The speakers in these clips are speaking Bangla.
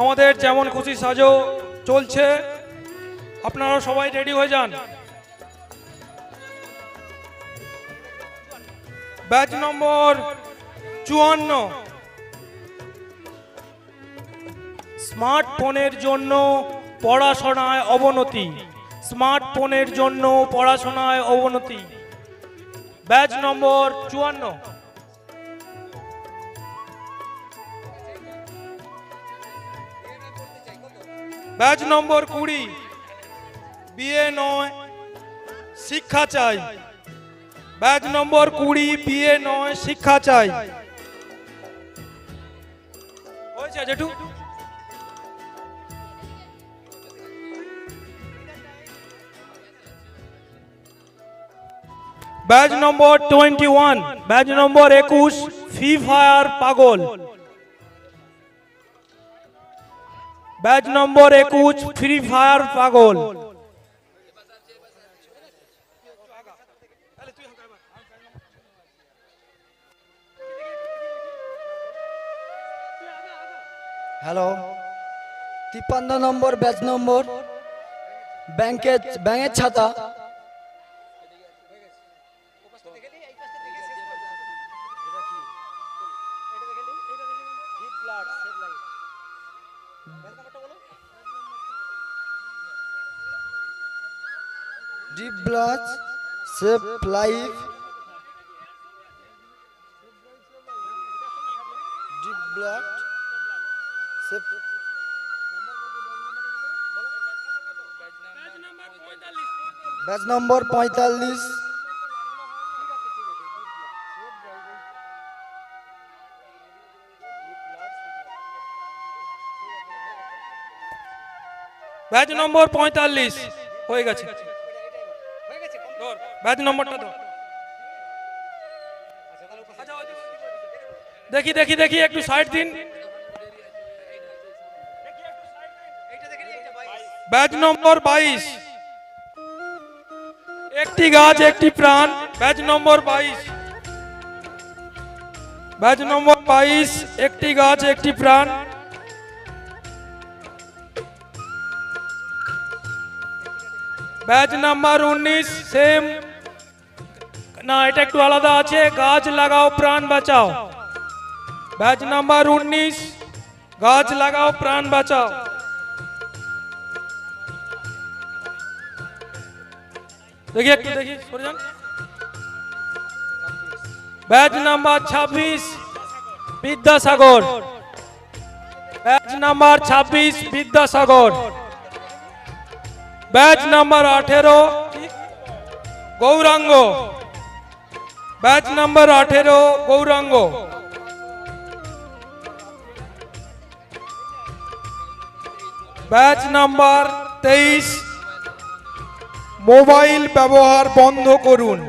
আমাদের যেমন খুশি সাজো চলছে। আপনারা সবাই রেডি হয়ে যান। ব্যাচ নম্বর চুয়ান্ন। স্মার্টফোনের জন্য পড়াশোনায় অবনতি। স্মার্টফোনের জন্য পড়াশোনায় অবনতি। ব্যাচ নম্বর চুয়ান্ন। ব্যাচ নম্বর কুড়ি বিয়ে নয়, শিক্ষা চাই। ব্যাচ নম্বর কুড়ি বিয়ে নয়, শিক্ষা চাই। হয়েছে, জেঠু? Batch number twenty one, batch number একুশ, ফ্রি ফায়ার পাগল। ব্যাচ নম্বর একুশ ফ্রি ফায়ার পাগল। হ্যালো তিপ্পান্ন নম্বর ব্যাচ নম্বর। ব্যাংকের ব্যাঙের ছাতা। ব্লাচ সেভ লাইফ ডিপ ব্লাড ব্যাচ নম্বর পঁয়তাল্লিশ ব্যাচ নম্বর পঁয়তাল্লিশ হয়ে গেছে। ধর, ব্যাচ নম্বরটা ধর। দেখি দেখি দেখি একটু সাইড দিন ব্যাচ নম্বর বাইশ একটি গাছ একটি প্রাণ ব্যাচ নম্বর বাইশ ব্যাচ নম্বর বাইশ একটি গাছ একটি প্রাণ ব্যাচ নাম্বার উনিশ সেম না এটা একটু আলাদা আছে গাছ লাগাও প্রাণ বাঁচাও ব্যাচ নাম্বার উনিশ গাছ লাগাও প্রাণ বাঁচাও দেখি একটু দেখি সরে যান ব্যাচ নাম্বার ছাব্বিশ বিদ্যাসাগর ব্যাচ নাম্বার ছাব্বিশ বিদ্যাসাগর ব্যাচ নাম্বার আঠেরো গৌরাঙ্গ ব্যাচ নাম্বার আঠেরো, গৌরাঙ্গ। ব্যাচ নাম্বার তেইশ, মোবাইল ব্যবহার বন্ধ করুন।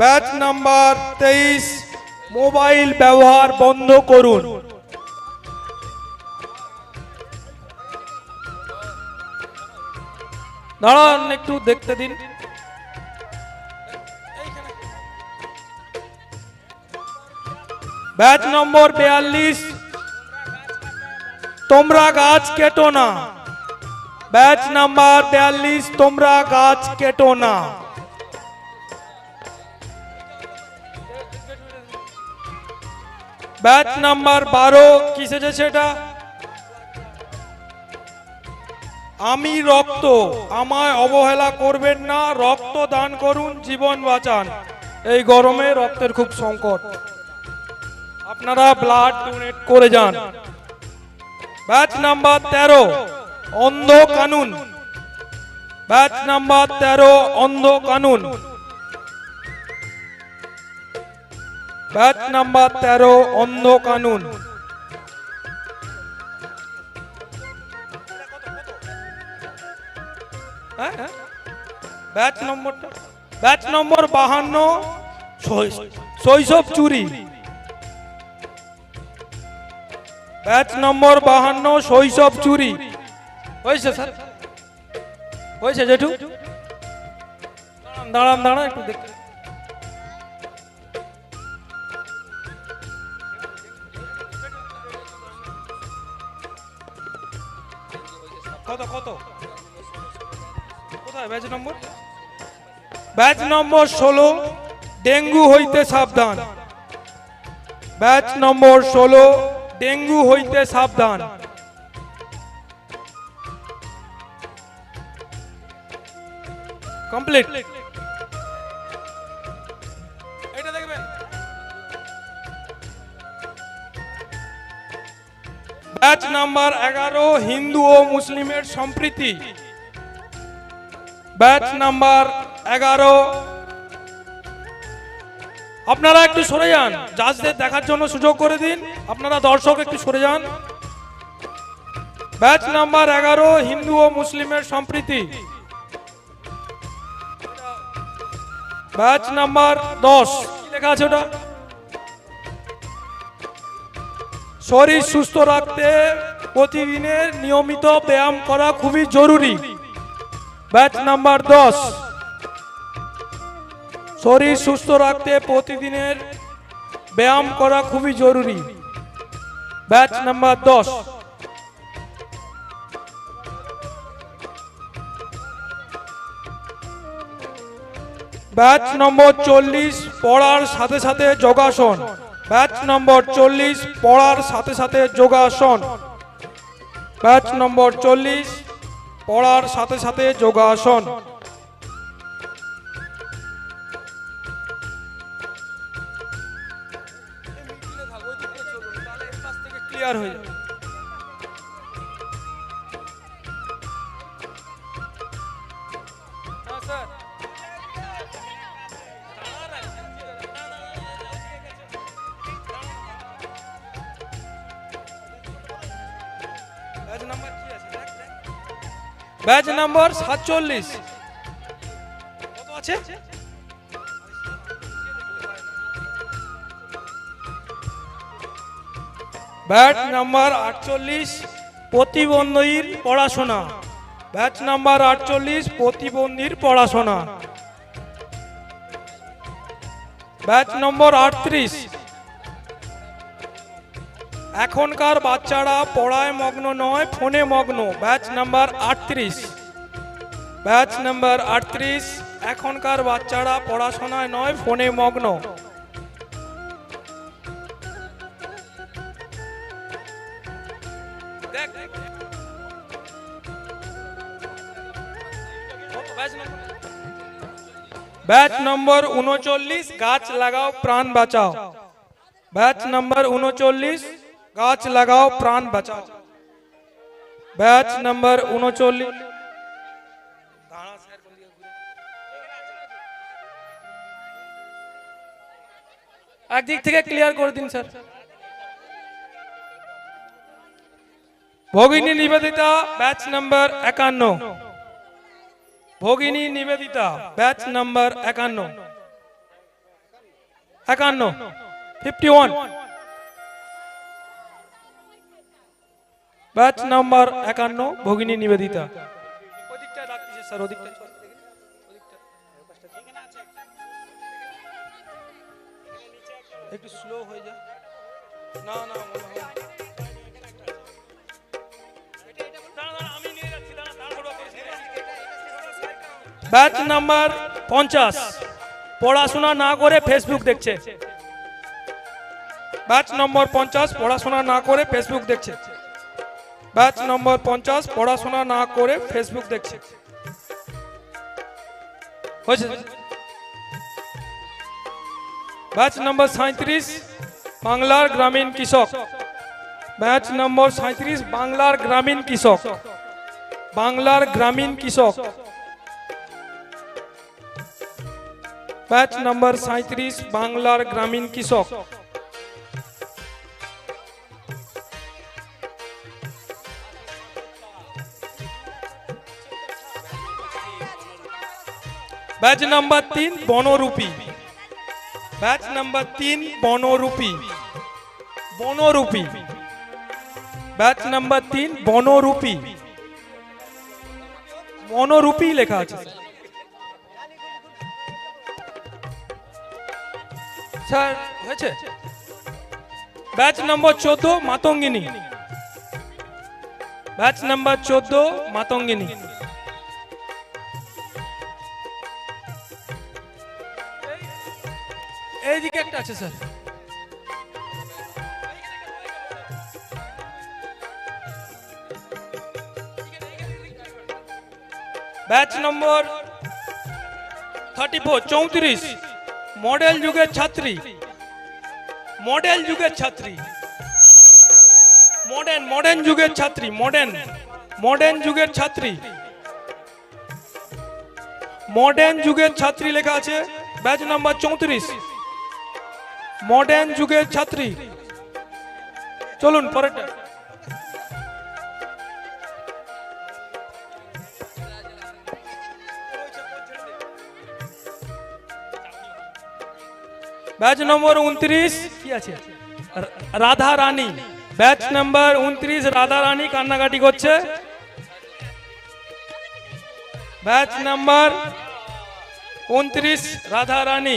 ব্যাচ নাম্বার তেইশ, মোবাইল ব্যবহার বন্ধ করুন। দাঁড়ান, একটু দেখতে দিন। ব্যাচ নম্বর বিয়াল্লিশ। তোমরা গাছ কেটো না। ব্যাচ নাম্বার বিয়াল্লিশ, তোমরা গাছ কেটো না। ব্যাচ নাম্বার বারো, কি এটা? আমি রক্ত, আমায় অবহেলা করবেন না, রক্ত দান করুন, জীবন বাঁচান। এই গরমে রক্তের খুব সংকট। আপনারা ব্লাড ডোনেট করে যান। ব্যাচ নাম্বার তেরো, অন্ধ কানুন। ব্যাচ নাম্বার তেরো, অন্ধ কানুন। ব্যাচ নাম্বার তেরো, অন্ধ কানুন। ব্যাচ নম্বরটা ব্যাচ নম্বর বাহান্ন শৈশব চুরি। ব্যাচ নম্বর বাহান্ন শৈশব চুরি। হয়েছে, স্যার? হয়েছে, জেঠু? দাঁড়ান দাঁড়ান একটু ষোলো, ডেঙ্গু হইতে সাবধান। ব্যাচ নম্বর ষোলো ডেঙ্গু হইতে সাবধান। কমপ্লিট। এটা ব্যাচ নাম্বার এগারো, হিন্দু ও মুসলিমের সম্প্রীতি। ব্যাচ নাম্বার এগারো আপনারা একটু সরে যান। জাজদের দেখার জন্য সুযোগ করে দিন। আপনারা দর্শক একটু সরে যান। ব্যাচ নাম্বার এগারো, হিন্দু ও মুসলিমের সম্প্রীতি। ব্যাচ নাম্বার দশ। লেখা আছে ওটা? শরীর সুস্থ রাখতে প্রতিদিনের নিয়মিত ব্যায়াম করা খুবই জরুরি। ব্যাচ নাম্বার দশ। শরীর সুস্থ রাখতে প্রতিদিনের ব্যায়াম করা খুবই জরুরি। ব্যাচ নাম্বার দশ। ব্যাচ নম্বর চল্লিশ পড়ার সাথে সাথে যোগাসন। ব্যাচ নম্বর চল্লিশ পড়ার সাথে সাথে যোগাসন। ব্যাচ নম্বর চল্লিশ পড়ার সাথে সাথে যোগাসন। ক্লিয়ার হয়ে যাবে হ্যাঁ স্যার ব্যাচ ব্যাচ নাম্বার আটচল্লিশ, প্রতিবন্ধীর পড়াশোনা। ব্যাচ নাম্বার আটচল্লিশ, প্রতিবন্ধীর পড়াশোনা। ব্যাচ নম্বর আটত্রিশ। এখনকার বাচ্চারা পড়ায় মগ্ন নয়, ফোনে মগ্ন। ব্যাচ নাম্বার আটত্রিশ। ব্যাচ নাম্বার আটত্রিশ, এখনকার বাচ্চারা পড়াশোনায় নয়, ফোনে মগ্ন। ব্যাচ নম্বর উনচল্লিশ গাছ লাগাও প্রাণ বাঁচাও ব্যাচ নম্বর উনচল্লিশ গাছ লাগাও প্রাণ বাঁচাও ব্যাচ নম্বর উনচল্লিশ একদিক থেকে ক্লিয়ার করে দিন sir Bhagini Nivedita batch number একান্ন ভগিনী নিবেদিতা ব্যাচ নাম্বার একান্ন। একান্ন ফিফটি ওয়ান ব্যাচ নাম্বার একান্ন, ভগিনী নিবেদিতা। একটু স্লো হয়ে যায় না না। ব্যাচ নাম্বার পঞ্চাশ। পড়াশোনা না করে ফেসবুক দেখছে। ব্যাচ নম্বর পঞ্চাশ, পড়াশোনা না করে ফেসবুক দেখছে। ব্যাচ নম্বর পঞ্চাশ, পড়াশোনা না করে ফেসবুক দেখছে। হয়েছে? ব্যাচ নম্বর সাঁত্রিশ বাংলার গ্রামীণ কৃষক। ব্যাচ নম্বর সাঁত্রিশ বাংলার গ্রামীণ কৃষক। বাংলার গ্রামীণ কৃষক। ব্যাচ নাম্বার সাঁত্রিশ বাংলার গ্রামীণ কৃষক। ব্যাচ নাম্বার তিন, বনরূপী। ব্যাচ নাম্বার তিন, বনরূপী। বনরূপী। ব্যাচ নাম্বার তিন, বনরূপী। বনরূপী লেখা আছে স্যার হয়েছে? ব্যাচ নম্বর চোদ্দ, মাতঙ্গিনী। ব্যাচ নম্বর চোদ্দ, মাতঙ্গিনী। এইদিকে একটা আছে, sir. Batch number thirty four, চৌত্রিশ। মডেল যুগের ছাত্রী। মডেল যুগের ছাত্রী। মডার্ন মডার্ন যুগের ছাত্রী মডার্ন মডার্ন যুগের ছাত্রী। মডার্ন যুগের ছাত্রী লেখা আছে, ব্যাচ নাম্বার চৌত্রিশ। মডার্ন যুগের ছাত্রী। চলুন, পরেরটা। ব্যাচ নম্বর উনত্রিশ কি আছে রাধা রানী ব্যাচ নম্বর উনত্রিশ রাধা রানী কান্নাকাটি করছে। ব্যাচ নম্বর উনত্রিশ রাধা রানী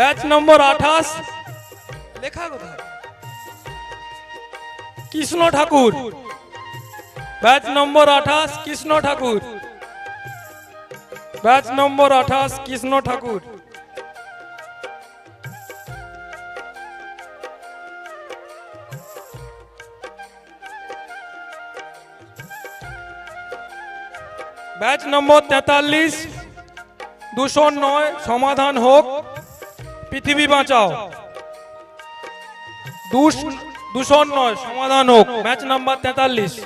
ব্যাচ নম্বর আঠাশ। লেখা কোথায়? কৃষ্ণ ঠাকুর। ব্যাচ নম্বর আঠাশ কৃষ্ণ ঠাকুর। ব্যাচ নম্বর আঠাশ কৃষ্ণ ঠাকুর। ব্যাচ নম্বর তেতাল্লিশ। দূষণ নয় সমাধান হোক। পৃথিবী বাঁচাও। দূষ- দূষণ নয় সমাধান হোক। ম্যাচ নাম্বার তেতাল্লিশ।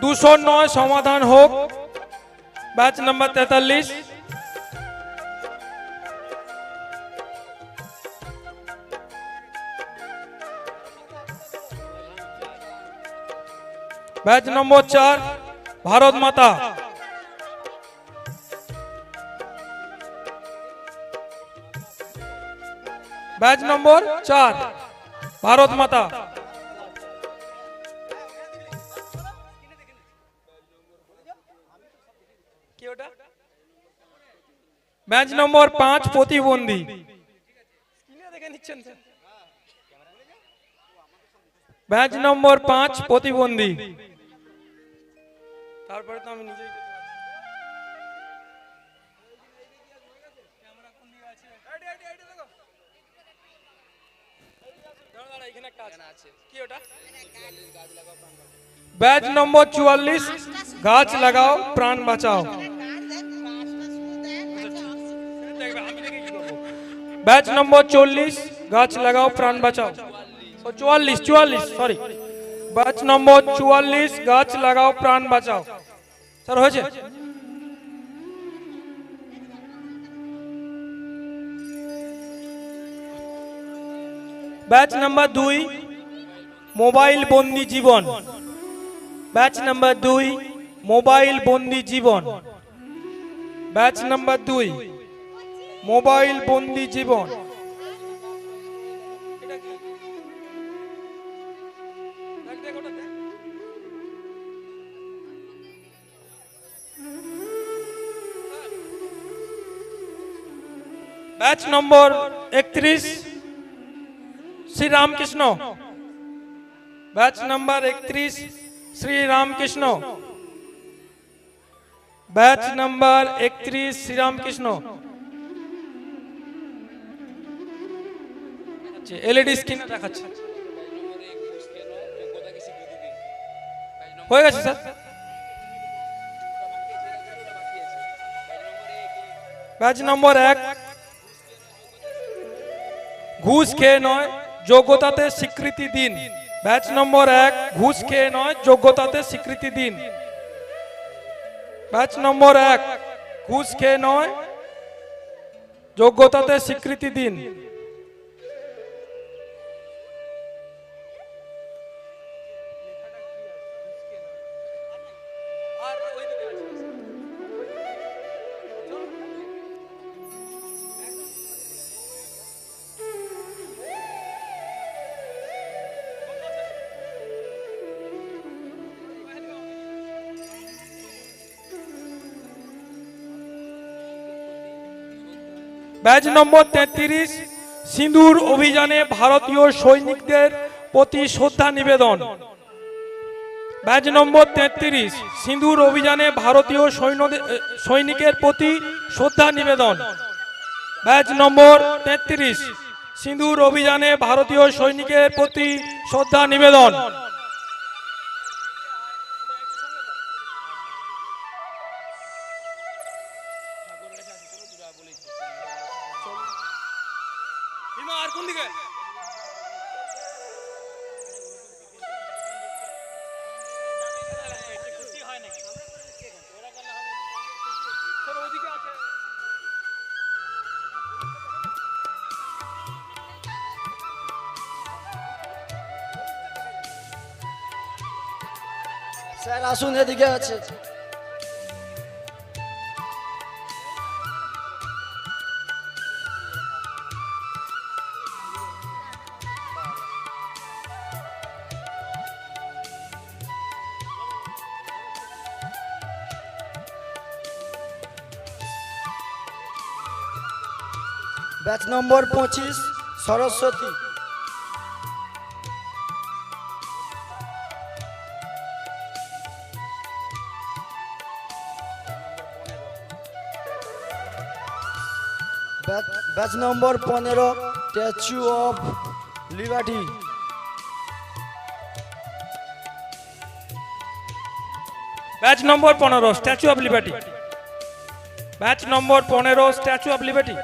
দূষণ নয় সমাধান হোক। ব্যাচ নাম্বার তেতাল্লিশ। ব্যাচ নম্বর চার, ভারত মাতা। ব্যাচ নম্বর চার ভারত মাতা। ব্যাচ নম্বর পাঁচ প্রতিবন্ধী। ব্যাচ নম্বর পাঁচ প্রতিবন্ধী। তারপরে তো আমি নিজেই দাঁড়া, দাঁড়া, এখানে একটা আছে। কি ওটা? ব্যাচ নম্বর চুয়াল্লিশ গাছ লাগাও প্রাণ বাঁচাও দেখবে, আমি দেখে কি করব? ব্যাচ নম্বর চল্লিশ গাছ লাগাও প্রাণ বাঁচাও ও ব্যাচ নাম্বার দুই, মোবাইল বন্দি জীবন। ব্যাচ নাম্বার দুই, মোবাইল বন্দি জীবন। ব্যাচ নাম্বার দুই, মোবাইল বন্দি জীবন। ব্যাচ নম্বর একত্রিশ শ্রী রামকৃষ্ণ ব্যাচ নাম্বার একত্রিশ শ্রী রামকৃষ্ণ ব্যাচ নাম্বার একত্রিশ শ্রীরামকৃষ্ণ এলইডি স্ক্রিনে দেখাচ্ছে হয়ে গেছে স্যার ব্যাচ নম্বর এক ঘুষ খেয়ে নয় যোগ্যতাতে স্বীকৃতি দিন। ব্যাচ নম্বর এক, ঘুষ খেয়ে নয়, যোগ্যতাতে স্বীকৃতি দিন। ব্যাচ নম্বর এক, ঘুষ খেয়ে নয়, যোগ্যতাতে স্বীকৃতি দিন। ব্যাচ নম্বর তেত্রিশ, সিঁদুর অভিযানে ভারতীয় সৈনিকদের প্রতি শ্রদ্ধা নিবেদন। ব্যাচ নম্বর তেত্রিশ, সিঁদুর অভিযানে ভারতীয় সৈন্যদের সৈনিকের প্রতি শ্রদ্ধা নিবেদন। ব্যাচ নম্বর তেত্রিশ, সিঁদুর অভিযানে ভারতীয় সৈনিকের প্রতি শ্রদ্ধা নিবেদন। আর কোন দিকে? স্যার আসুন এদিকে আছে। ব্যাচ নম্বর পঁচিশ, সরস্বতী। ব্যাচ নম্বর পনেরো Statue of Liberty batch number পনেরো Statue of Liberty batch number পনেরো স্ট্যাচু অফ লিবার্টি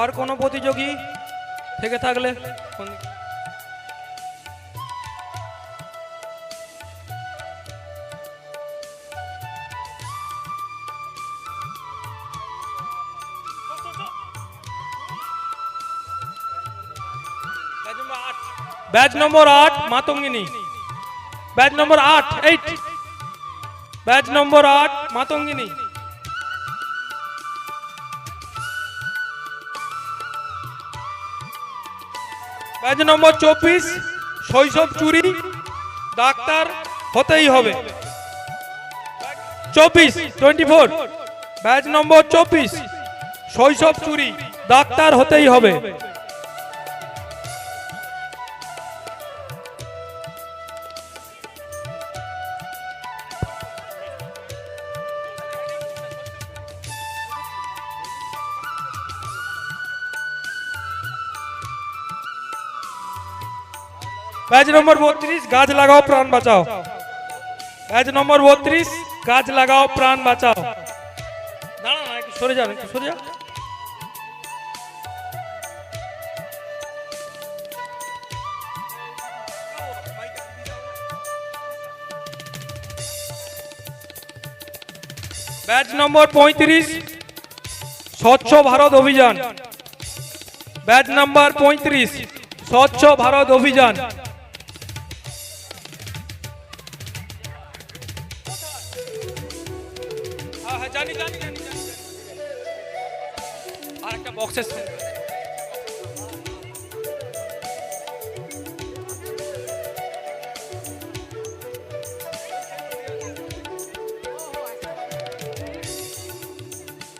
আর কোনো প্রতিযোগী থেকে থাকলে ব্যাচ নম্বর আট, মাতঙ্গিনী। ব্যাচ নম্বর আট এইট ব্যাচ নম্বর আট, মাতঙ্গিনী। ব্যাচ নম্বর চব্বিশ, শৈশব চুরি, ডাক্তার হতেই হবে। চব্বিশ টোয়েন্টি ফোর ব্যাচ নম্বর চব্বিশ, শৈশব চুরি, ডাক্তার হতেই হবে। ব্যাচ নম্বর বত্রিশ, গাছ লাগাও, প্রাণ বাঁচাও। ব্যাচ নম্বর বত্রিশ, গাছ লাগাও, প্রাণ বাঁচাও। সরে একটু সরে যান ব্যাচ নম্বর পঁয়ত্রিশ, স্বচ্ছ ভারত অভিযান। ব্যাচ নাম্বার পঁয়ত্রিশ, স্বচ্ছ ভারত অভিযান। সঙ্গে।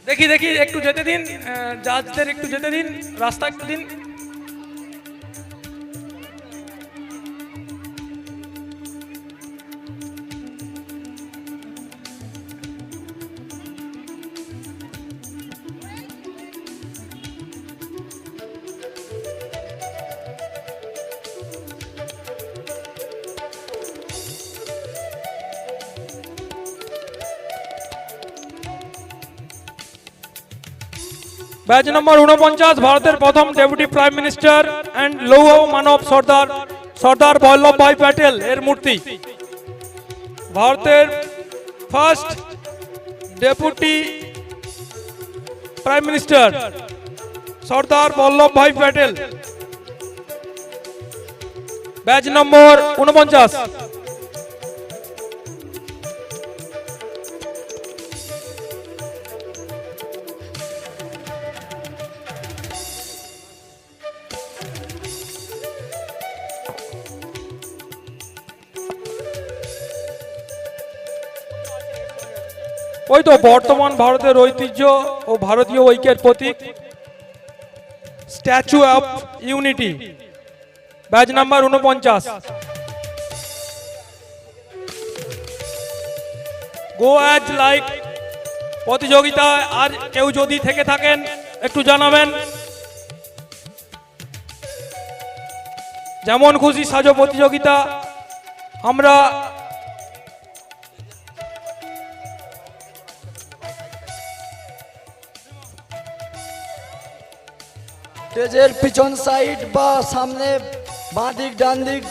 দেখি দেখি একটু যেতে দিন জাজদের একটু যেতে দিন রাস্তা একটু দিন ব্যাচ নম্বর উনপঞ্চাশ ভারতের প্রথম ডেপুটি প্রাইম মিনিস্টার অ্যান্ড লৌহ মানব সর্দার সর্দার বল্লভভাই প্যাটেল এর মূর্তি। ভারতের first deputy prime minister, Sardar Vallabhbhai Patel. Batch number উনপঞ্চাশ ওই তো বর্তমান ভারতের ঐতিহ্য ও ভারতীয় ঐক্যের প্রতীক Statue of Unity batch number উনপঞ্চাশ গো অ্যাজ লাইক প্রতিযোগিতায় আর কেউ যদি থেকে থাকেন, একটু জানাবেন। যেমন খুশি সাজো প্রতিযোগিতা, আমরা স্টেজের পিছন সাইড বা সামনে বাঁ দিক ডান দিক